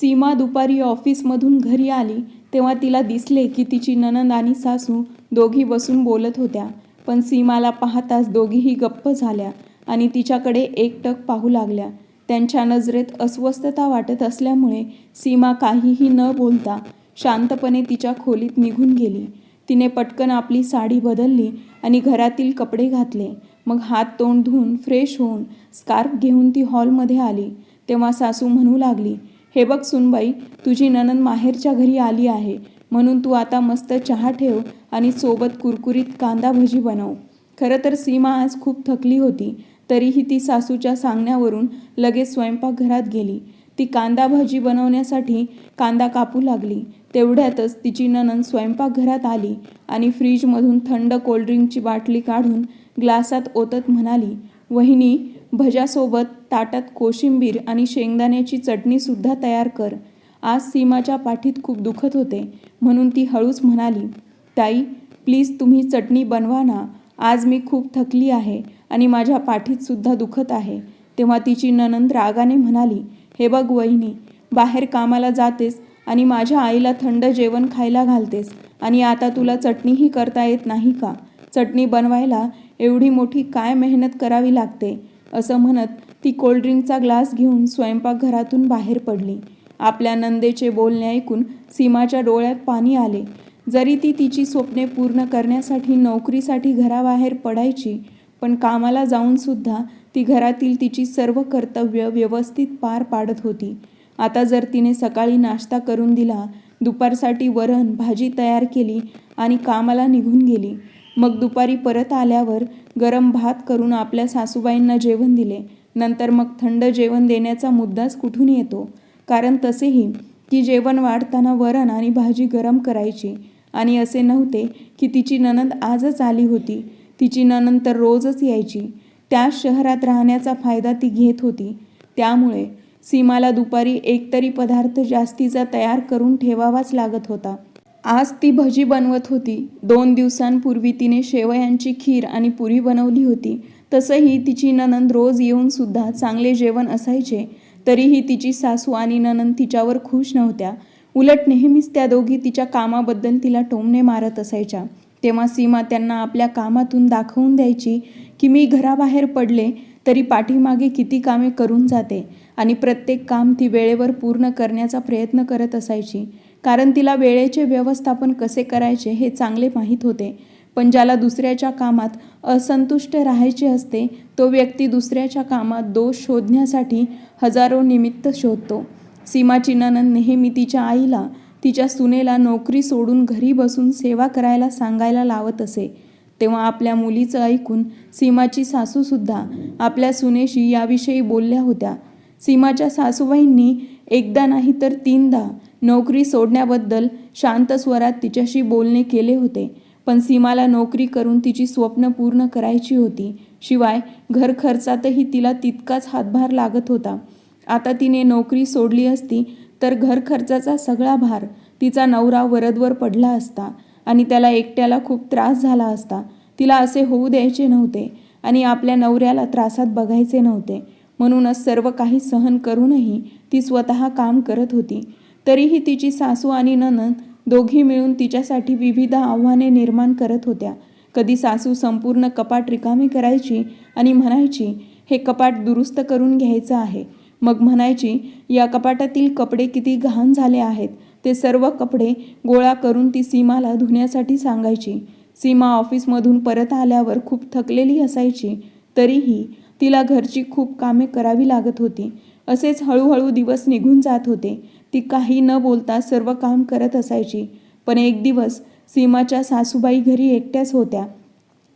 सीमा दुपारी ऑफिसमधून घरी आली तेव्हा तिला दिसले की तिची ननंद आणि सासू दोघी बसून बोलत होत्या. पण सीमाला पाहताच दोघीही गप्प झाल्या आणि तिच्याकडे एकटक पाहू लागल्या. त्यांच्या नजरेत अस्वस्थता वाटत असल्यामुळे सीमा काहीही न बोलता शांतपणे तिच्या खोलीत निघून गेली. तिने पटकन आपली साडी बदलली आणि घरातील कपडे घातले. मग हात तोंड धुवून फ्रेश होऊन स्कार्फ घेऊन ती हॉलमध्ये आली. तेव्हा सासू म्हणू लागली हे बघ सुनबाई तुझी ननंद माहेरच्या घरी आली आहे म्हणून तू आता मस्त चहा ठेव आणि सोबत कुरकुरीत कांदा भजी बनव. खरं तर सीमा आज खूप थकली होती तरीही ती सासूच्या सांगण्यावरून लगेच स्वयंपाकघरात गेली. ती कांदा भाजी बनवण्यासाठी कांदा कापू लागली. तेवढ्यातच तिची ननंद स्वयंपाकघरात आली आणि फ्रीजमधून थंड कोल्ड्रिंकची बाटली काढून ग्लासात ओतत म्हणाली वहिनी भज्यासोबत ताटात कोशिंबीर आणि शेंगदाण्याची चटणीसुद्धा तयार कर. आज सीमाच्या पाठीत खूप दुखत होते म्हणून ती हळूच म्हणाली ताई प्लीज तुम्ही चटणी बनवा ना. आज मी खूप थकली आहे आणि माझ्या पाठीतसुद्धा दुखत आहे. तेव्हा तिची ननंद रागाने म्हणाली हे बघ वहिनी बाहेर कामाला जातेस आणि माझ्या आईला थंड जेवण खायला घालतेस आणि आता तुला चटणीही करता येत नाही का? चटणी बनवायला एवढी मोठी काय मेहनत करावी लागते? असं म्हणत ती कोल्ड्रिंकचा ग्लास घेऊन स्वयंपाकघरातून बाहेर पडली. आपल्या नंदेचे बोलणे ऐकून सीमाच्या डोळ्यात पाणी आले. जरी ती तिची स्वप्ने पूर्ण करण्यासाठी नोकरीसाठी घराबाहेर पडायची पण कामाला जाऊन सुद्धा ती घरातील तिची सर्व कर्तव्य व्यवस्थित पार पाडत होती. आता जर तिने सकाळी नाश्ता करून दिला दुपारसाठी वरण भाजी तयार केली आणि कामाला निघून गेली मग दुपारी परत आल्यावर गरम भात करून आपल्या सासूबाईंना जेवण दिले. नंतर मग थंड जेवण देण्याचा मुद्दाच कुठून येतो? कारण तसेही ती जेवण वाढताना वरण आणि भाजी गरम करायची. आणि असे नव्हते की तिची ननंद आजच आली होती. तिची ननंद तर रोजच यायची. त्याच शहरात राहण्याचा फायदा ती घेत होती. त्यामुळे सीमाला दुपारी एकतरी पदार्थ जास्तीचा तयार करून ठेवावाच लागत होता. आज ती भजी बनवत होती. दोन दिवसांपूर्वी तिने शेवयांची खीर आणि पुरी बनवली होती. तसंही तिची ननंद रोज येऊन सुद्धा चांगले जेवण असायचे. तरीही तिची सासू आणि ननंद तिच्यावर खुश नव्हत्या. उलट नेहमीच त्या दोघी तिच्या कामाबद्दल तिला टोमणे मारत असायच्या. तेव्हा सीमा त्यांना आपल्या कामातून दाखवून द्यायची की मी घराबाहेर पडले तरी पाठीमागे किती कामे करून जाते आणि प्रत्येक काम ती वेळेवर पूर्ण करण्याचा प्रयत्न करत असायची. कारण तिला वेळेचे व्यवस्थापन कसे करायचे हे चांगले माहीत होते. पण ज्याला दुसऱ्याच्या कामात असंतुष्ट राहायचे असते तो व्यक्ती दुसऱ्याच्या कामात दोष शोधण्यासाठी हजारो निमित्त शोधतो. सीमाची नणंद नेहमी तिच्या आईला तिच्या सुनेला नोकरी सोडून घरी बसून सेवा करायला सांगायला लावत असे. तेव्हा आपल्या मुलीचं ऐकून सीमाची सासूसुद्धा आपल्या सुनेशी याविषयी बोलल्या होत्या. सीमाच्या सासूबाईंनी एकदा नाही तर तीनदा नोकरी सोडण्याबद्दल शांत स्वरात तिच्याशी बोलणे केले होते. पण सीमाला नोकरी करून तिची स्वप्न पूर्ण करायची होती. शिवाय घर खर्चातही तिला तितकाच हातभार लागत होता. आता तिने नोकरी सोडली असती तर घर खर्चाचा सगळा भार तिचा नवरा वरदवर पडला असता आणि त्याला एकट्याला खूप त्रास झाला असता. तिला असे होऊ द्यायचे नव्हते आणि आपल्या नवऱ्याला त्रासात बघायचे नव्हते. म्हणूनच सर्व काही सहन करूनही ती स्वतः काम करत होती. तरीही तिची सासू आणि नणंद दोघी मिळून तिच्यासाठी विविध आव्हाने निर्माण करत होत्या. कधी सासू संपूर्ण कपाट रिकामी करायची आणि म्हणायची हे कपाट दुरुस्त करून घ्यायचं आहे. मग म्हणायची या कपाटातील कपडे किती घाण झाले आहेत. ते सर्व कपडे गोळा करून ती सीमाला धुण्यासाठी सांगायची. सीमा ऑफिसमधून परत आल्यावर खूप थकलेली असायची. तरीही तिला घरची खूप कामे करावी लागत होती. असेच हळूहळू दिवस निघून जात होते. ती काही न बोलता सर्व काम करत असायची. पण एक दिवस सीमाच्या सासूबाई घरी एकट्याच होत्या.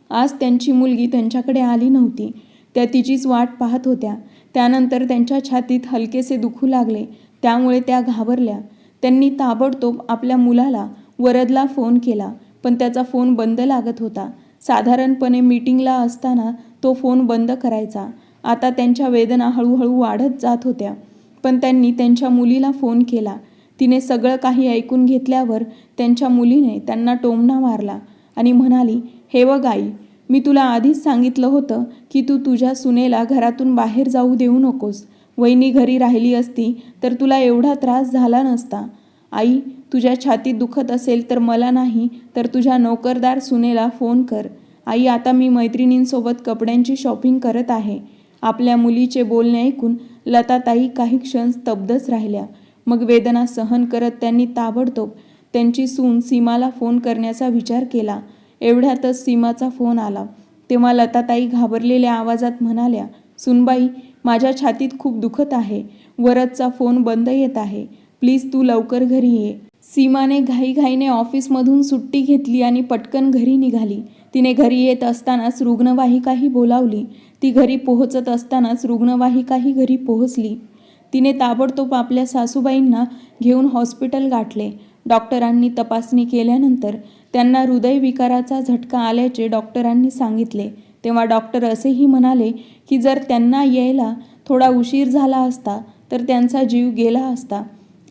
आज त्यांची मुलगी त्यांच्याकडे आली नव्हती. त्या तिचीच वाट पाहत होत्या. त्यानंतर त्यांच्या छातीत हलकेसे दुखू लागले. त्यामुळे त्या घाबरल्या. त्यांनी ताबडतोब आपल्या मुलाला वरदला फोन केला. पण त्याचा फोन बंद लागत होता. साधारणपणे मीटिंगला असताना तो फोन बंद करायचा. आता त्यांच्या वेदना हळूहळू वाढत जात होत्या. पण त्यांनी त्यांच्या मुलीला फोन केला. तिने सगळं काही ऐकून घेतल्यावर त्यांच्या मुलीने त्यांना टोमणा मारला आणि म्हणाली हे बघ आई मी तुला आधीच सांगितलं होतं की तू तुझ्या सुनेला घरातून बाहेर जाऊ देऊ नकोस. वहिनी घरी राहिली असती तर तुला एवढा त्रास झाला नसता. आई तुझ्या छातीत दुखत असेल तर मला नाही तर तुझ्या नोकरदार सुनेला फोन कर. आई आता मी मैत्रिणींसोबत कपड्यांची शॉपिंग करत आहे. आपल्या मुलीचे बोलणे ऐकून लताताई काही क्षण स्तब्धच राहिल्या. मग वेदना सहन करत त्यांनी ताबडतोब त्यांची सून सीमाला फोन करण्याचा विचार केला. एवढ्यातच सीमाचा फोन आला. तेव्हा लताताई घाबरलेल्या आवाजात म्हणाल्या सुनबाई माझ्या छातीत खूप दुखत आहे. वरदचा फोन बंद येत आहे. प्लीज तू लवकर घरी ये. सीमाने घाईघाईने ऑफिसमधून सुट्टी घेतली आणि पटकन घरी निघाली. तिने घरी येत असतानाच रुग्णवाहिकाही बोलावली. ती घरी पोहोचत असतानाच रुग्णवाहिकाही घरी पोहोचली. तिने ताबडतोब आपल्या सासूबाईंना घेऊन हॉस्पिटल गाठले. डॉक्टरांनी तपासणी केल्यानंतर त्यांना हृदयविकाराचा झटका आल्याचे डॉक्टरांनी सांगितले. तेव्हा डॉक्टर असेही म्हणाले की जर त्यांना यायला थोडा उशीर झाला असता तर त्यांचा जीव गेला असता.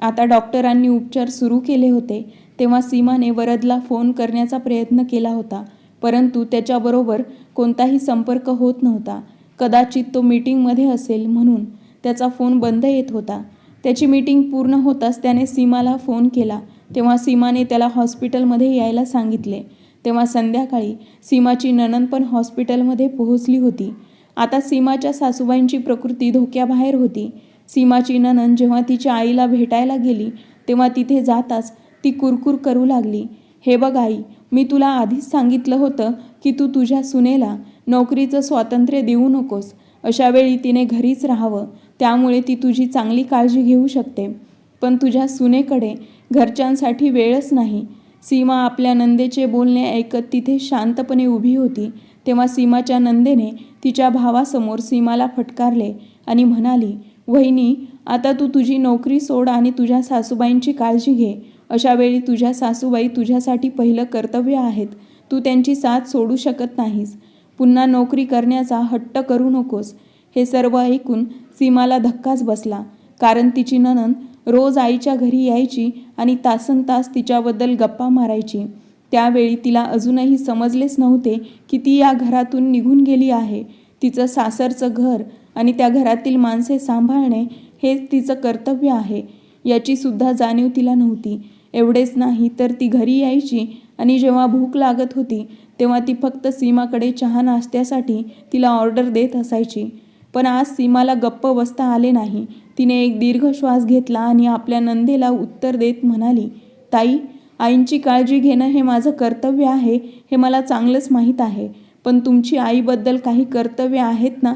आता डॉक्टरांनी उपचार सुरू केले होते तेव्हा सीमाने वरदला फोन करण्याचा प्रयत्न केला होता. परंतु त्याच्याबरोबर कोणताही संपर्क होत नव्हता. कदाचित तो मीटिंगमध्ये असेल म्हणून त्याचा फोन बंद येत होता. त्याची मीटिंग पूर्ण होताच त्याने सीमाला फोन केला. तेव्हा सीमाने त्याला हॉस्पिटलमध्ये यायला सांगितले. तेव्हा संध्याकाळी सीमाची ननन पण हॉस्पिटलमध्ये पोहोचली होती. आता सीमाच्या सासूबाईंची प्रकृती धोक्याबाहेर होती. सीमाची ननन जेव्हा तिच्या आईला भेटायला गेली तेव्हा तिथे जाताच ती कुरकुर करू लागली. हे बघ आई मी तुला आधीच सांगितलं होतं की तू तुझ्या सुनेला नोकरीचं स्वातंत्र्य देऊ नकोस. अशा वेळी तिने घरीच राहावं. त्यामुळे ती तुझी चांगली काळजी घेऊ शकते. पण तुझ्या सुनेकडे घरच्यांसाठी वेळच नाही. सीमा आपल्या नंदेचे बोलणे ऐकत तिथे शांतपणे उभी होती. तेव्हा सीमाच्या नंदेने तिच्या भावासमोर सीमाला फटकारले आणि म्हणाली वहिनी आता तू तुझी नोकरी सोड आणि तुझ्या सासूबाईंची काळजी घे. अशावेळी तुझ्या सासूबाई तुझ्यासाठी पहिलं कर्तव्य आहेत. तू त्यांची साथ सोडू शकत नाहीस. पुन्हा नोकरी करण्याचा हट्ट करू नकोस. हे सर्व ऐकून सीमाला धक्काच बसला. कारण तिची नणंद रोज आईच्या घरी यायची आणि तासन तास तिच्याबद्दल गप्पा मारायची. त्यावेळी तिला अजूनही समजलेच नव्हते की ती या घरातून निघून गेली आहे. तिचं सासरचं घर आणि त्या घरातील माणसे सांभाळणे हेच तिचं कर्तव्य आहे. याचीसुद्धा जाणीव तिला नव्हती. एवढेच नाही तर ती घरी यायची आणि जेव्हा भूक लागत होती तेव्हा ती फक्त सीमाकडे चहा नाश्त्यासाठी तिला ऑर्डर देत असायची. पण आज सीमाला गप्प बसता आले नाही. तिने एक दीर्घ श्वास घेतला आणि आपल्या नंदेला उत्तर देत म्हणाली ताई आईंची काळजी घेणं हे माझं कर्तव्य आहे हे मला चांगलंच माहीत आहे. पण तुमची आईबद्दल काही कर्तव्य आहेत ना?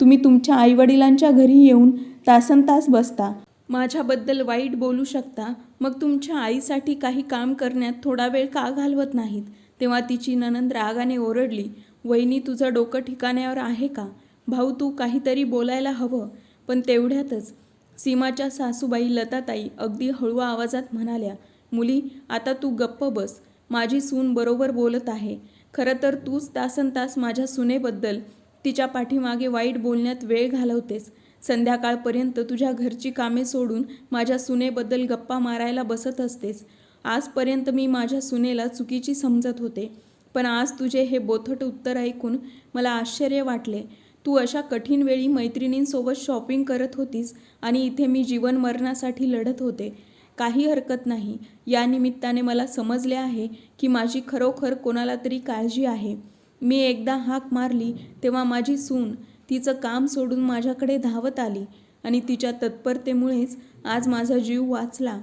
तुम्ही तुमच्या आईवडिलांच्या घरी येऊन तासन तास बसता. माझ्याबद्दल वाईट बोलू शकता. मग तुमच्या आईसाठी काही काम करण्यात थोडा वेळ का घालवत नाहीत? तेव्हा तिची ननंद रागाने ओरडली वहिनी तुझं डोकं ठिकाण्यावर आहे का? भाऊ तू काहीतरी बोलायला हवं. पण तेवढ्यातच सीमाच्या सासूबाई लताताई अगदी हळू आवाजात म्हणाल्या मुली आता तू गप्प बस. माझी सून बरोबर बोलत आहे. खरं तर तूच तासन तास माझ्या सुनेबद्दल तिच्या पाठीमागे वाईट बोलण्यात वेळ घालवतेस. संध्याकाळपर्यंत तुझ्या घरची कामे सोडून माझ्या सुनेबद्दल गप्पा मारायला बसत असतेस. आजपर्यंत मी माझ्या सुनेला चुकीची समजत होते. पण आज तुझे हे बोथट उत्तर ऐकून मला आश्चर्य वाटले. तू अशा कठीण वेळी मैत्रिणींसोबत शॉपिंग करत होतीस आणि इथे मी जीवन मरणासाठी लढत होते. काही हरकत नाही. या निमित्ताने मला समजले आहे की माझी खरोखर कोणाला तरी काळजी आहे. मी एकदा हाक मारली तेव्हा माझी सून तिचं काम सोडून माझ्याकडे धावत आली आणि तिच्या तत्परतेमुळेच आज माझा जीव वाचला.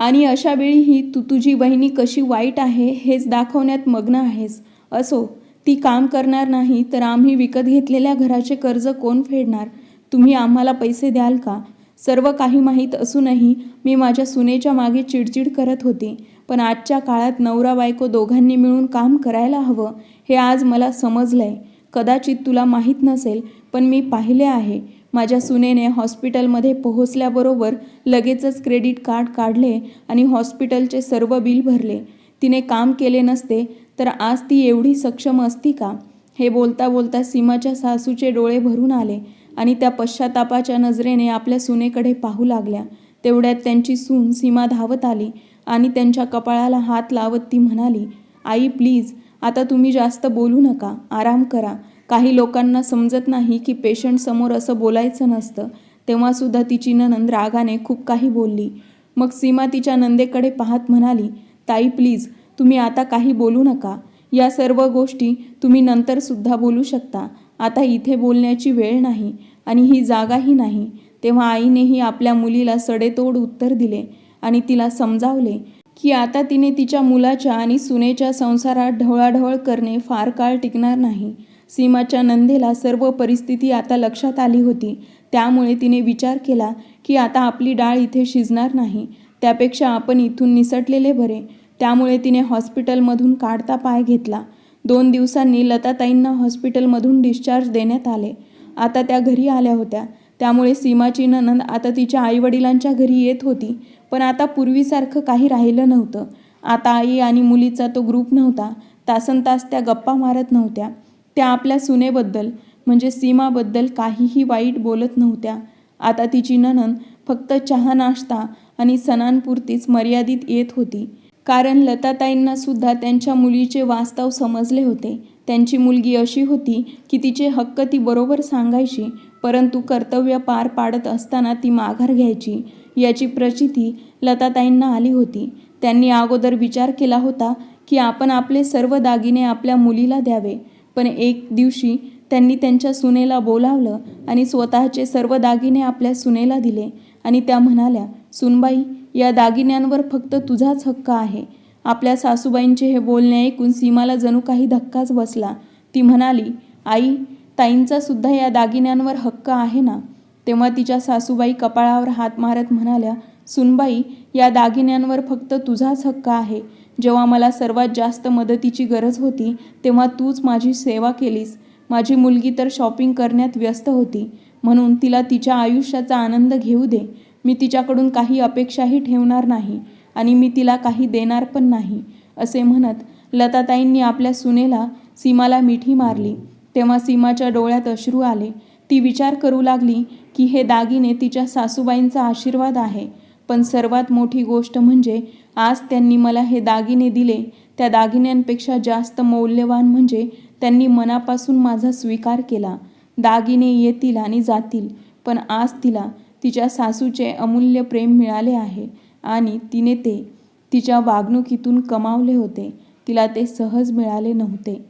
आणि अशा वेळीही तू तुझी बहिणी कशी वाईट आहे हेच दाखवण्यात मग्न आहेस. असो ती काम करणार नाही तर आम्ही विकत घेतलेल्या घराचे कर्ज कोण फेडणार? तुम्ही आम्हाला पैसे द्याल का? सर्व काही माहीत असूनही मी माझ्या सुनेच्या मागे चिडचिड करत होते पण आजच्या काळात नवरा बायको दोघांनी मिळून काम करायला हवं हे आज मला समजलं आहे कदाचित तुला माहीत नसेल पण मी पाहिले आहे. माझ्या सुनेने हॉस्पिटलमध्ये पोहोचल्याबरोबर लगेचच क्रेडिट कार्ड काढले आणि हॉस्पिटलचे सर्व बिल भरले. तिने काम केले नसते तर आज ती एवढी सक्षम असती का? हे बोलता बोलता सीमाच्या सासूचे डोळे भरून आले आणि त्या पश्चातापाच्या नजरेने आपल्या सुनेकडे पाहू लागल्या. तेवढ्यात त्यांची सून सीमा धावत आली आणि त्यांच्या कपाळाला हात लावत ती म्हणाली आई प्लीज आता तुम्ही जास्त बोलू नका आराम करा. काही लोकांना समजत नाही की पेशंटसमोर असं बोलायचं नसतं. तेव्हासुद्धा तिची ननंद रागाने खूप काही बोलली. मग सीमा तिच्या नंदेकडे पाहत म्हणाली ताई प्लीज तुम्ही आता काही बोलू नका. या सर्व गोष्टी तुम्ही नंतरसुद्धा बोलू शकता. आता इथे बोलण्याची वेळ नाही आणि ही जागाही नाही. तेव्हा आईनेही आपल्या मुलीला सडेतोड उत्तर दिले आणि तिला समजावले की आता तिने तिच्या मुलाच्या आणि सुनेच्या संसारात ढवळाढवळ करणे फार काळ टिकणार नाही. सीमाच्या नंदेला सर्व परिस्थिती आता लक्षात आली होती. त्यामुळे तिने विचार केला की आता आपली डाळ इथे शिजणार नाही. त्यापेक्षा आपण इथून निसटलेले बरे. त्यामुळे तिने हॉस्पिटलमधून काढता पाय घेतला. दोन दिवसांनी लताताईंना हॉस्पिटलमधून डिस्चार्ज देण्यात आले. आता त्या घरी आल्या होत्या. त्यामुळे सीमाची ननंद आता तिच्या आईवडिलांच्या घरी येत होती. पण आता पूर्वीसारखं काही राहिलं नव्हतं. आता आई आणि मुलीचा तो ग्रुप नव्हता. तासन तास त्या गप्पा मारत नव्हत्या. त्या आपल्या सुनेबद्दल म्हणजे सीमाबद्दल काहीही वाईट बोलत नव्हत्या. आता तिची ननन फक्त चहा नाश्ता आणि सणांपुरतीच मर्यादित येत होती. कारण लताताईंना सुद्धा त्यांच्या मुलीचे वास्तव समजले होते. त्यांची मुलगी अशी होती की तिचे हक्क ती बरोबर सांगायची परंतु कर्तव्य पार पाडत असताना ती माघार घ्यायची. याची प्रचिती लताताईंना आली होती. त्यांनी अगोदर विचार केला होता की आपण आपले सर्व दागिने आपल्या मुलीला द्यावे. पण एक दिवशी त्यांनी त्यांच्या सुनेला बोलावलं आणि स्वतःचे सर्व दागिने आपल्या सुनेला दिले आणि त्या म्हणाल्या सुनबाई या दागिन्यांवर फक्त तुझाच हक्क आहे. आपल्या सासूबाईंचे हे बोलणे ऐकून सीमाला जणू काही धक्काच बसला. ती म्हणाली आई ताईंचा सुद्धा या दागिन्यांवर हक्क आहे ना? तेव्हा तिच्या सासूबाई कपाळावर हात मारत म्हणाल्या सुनबाई या दागिन्यांवर फक्त तुझाच हक्क आहे. जेव्हा मला सर्वात जास्त मदतीची गरज होती तेव्हा तूच माझी सेवा केलीस. माझी मुलगी तर शॉपिंग करण्यात व्यस्त होती. म्हणून तिला तिच्या आयुष्याचा आनंद घेऊ दे. मी तिच्याकडून काही अपेक्षाही ठेवणार नाही आणि मी तिला काही देणार पण नाही असे म्हणत लताताईंनी आपल्या सुनेला सीमाला मिठी मारली. तेव्हा सीमाच्या डोळ्यात अश्रू आले. ती विचार करू लागली की हे दागिने तिच्या सासूबाईंचा आशीर्वाद आहे. पण सर्वात मोठी गोष्ट म्हणजे आज त्यांनी मला हे दागिने दिले. त्या दागिन्यांपेक्षा जास्त मौल्यवान म्हणजे त्यांनी मनापासून माझा स्वीकार केला. दागिने येतील आणि जातील पण आज तिला तिच्या सासूचे अमूल्य प्रेम मिळाले आहे आणि तिने ते तिच्या वागणुकीतून कमावले होते. तिला ते सहज मिळाले नव्हते.